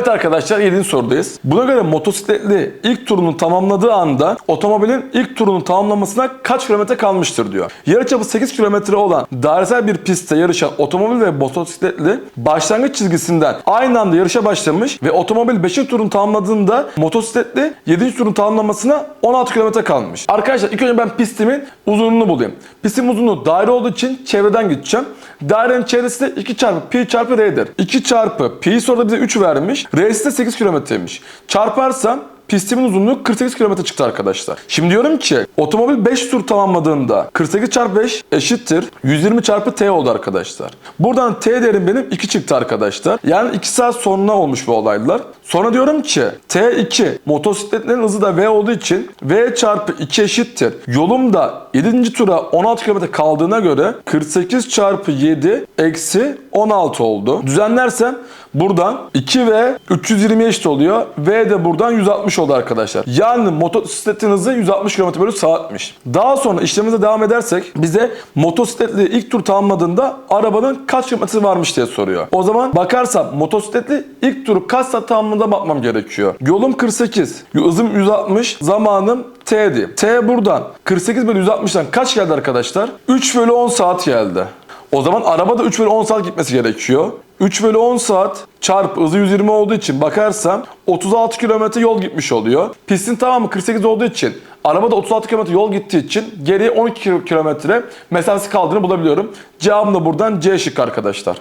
Evet arkadaşlar 7. sorudayız. Buna göre motosikletli ilk turunu tamamladığı anda otomobilin ilk turunu tamamlamasına kaç kilometre kalmıştır diyor. Yarıçapı 8 kilometre olan dairesel bir pistte yarışan otomobil ve motosikletli başlangıç çizgisinden aynı anda yarışa başlamış ve otomobil 5. turunu tamamladığında motosikletli 7. turunu tamamlamasına 16 kilometre kalmış. Arkadaşlar ilk önce ben pistimin uzunluğunu bulayım. Pistin uzunluğu daire olduğu için çevreden gideceğim. Dairenin çevresi de 2 çarpı pi çarpı r'dir. 2 çarpı pi soruda bize 3 vermiş. R'si de 8 kilometreymiş. Çarparsam pistimin uzunluğu 48 kilometre çıktı arkadaşlar. Şimdi diyorum ki otomobil 5 tur tamamladığında 48 çarpı 5 eşittir 120 çarpı t oldu arkadaşlar. Buradan t değerim benim 2 çıktı arkadaşlar. Yani 2 saat sonra olmuş bu olaylar. Sonra diyorum ki t2 motosikletlerin hızı da v olduğu için v çarpı 2 eşittir. Yolum da 7. tura 16 kilometre kaldığına göre 48 çarpı 7 eksi 16 oldu. Düzenlersem buradan 2v 320 eşit oluyor. V de buradan 160 oldu arkadaşlar. Yani motosikletin hızı 160 km bölü saatmiş. Daha sonra işlemimize devam edersek bize motosikletli ilk tur tamamladığında arabanın kaç kilometresi varmış diye soruyor. O zaman bakarsam motosikletli ilk turu kaç saat tamamladığına bakmam gerekiyor. Yolum 48, hızım 160, zamanım T'di. T buradan 48 bölü 160'dan kaç geldi arkadaşlar? 3 bölü 10 saat geldi. O zaman arabada 3 bölü 10 saat gitmesi gerekiyor. 3 bölü 10 saat çarpı hızı 120 olduğu için bakarsam 36 kilometre yol gitmiş oluyor. Pistin tamamı 48 olduğu için arabada 36 kilometre yol gittiği için geriye 12 kilometre mesafesi kaldığını bulabiliyorum. Cevabım da buradan C şıkkı arkadaşlar.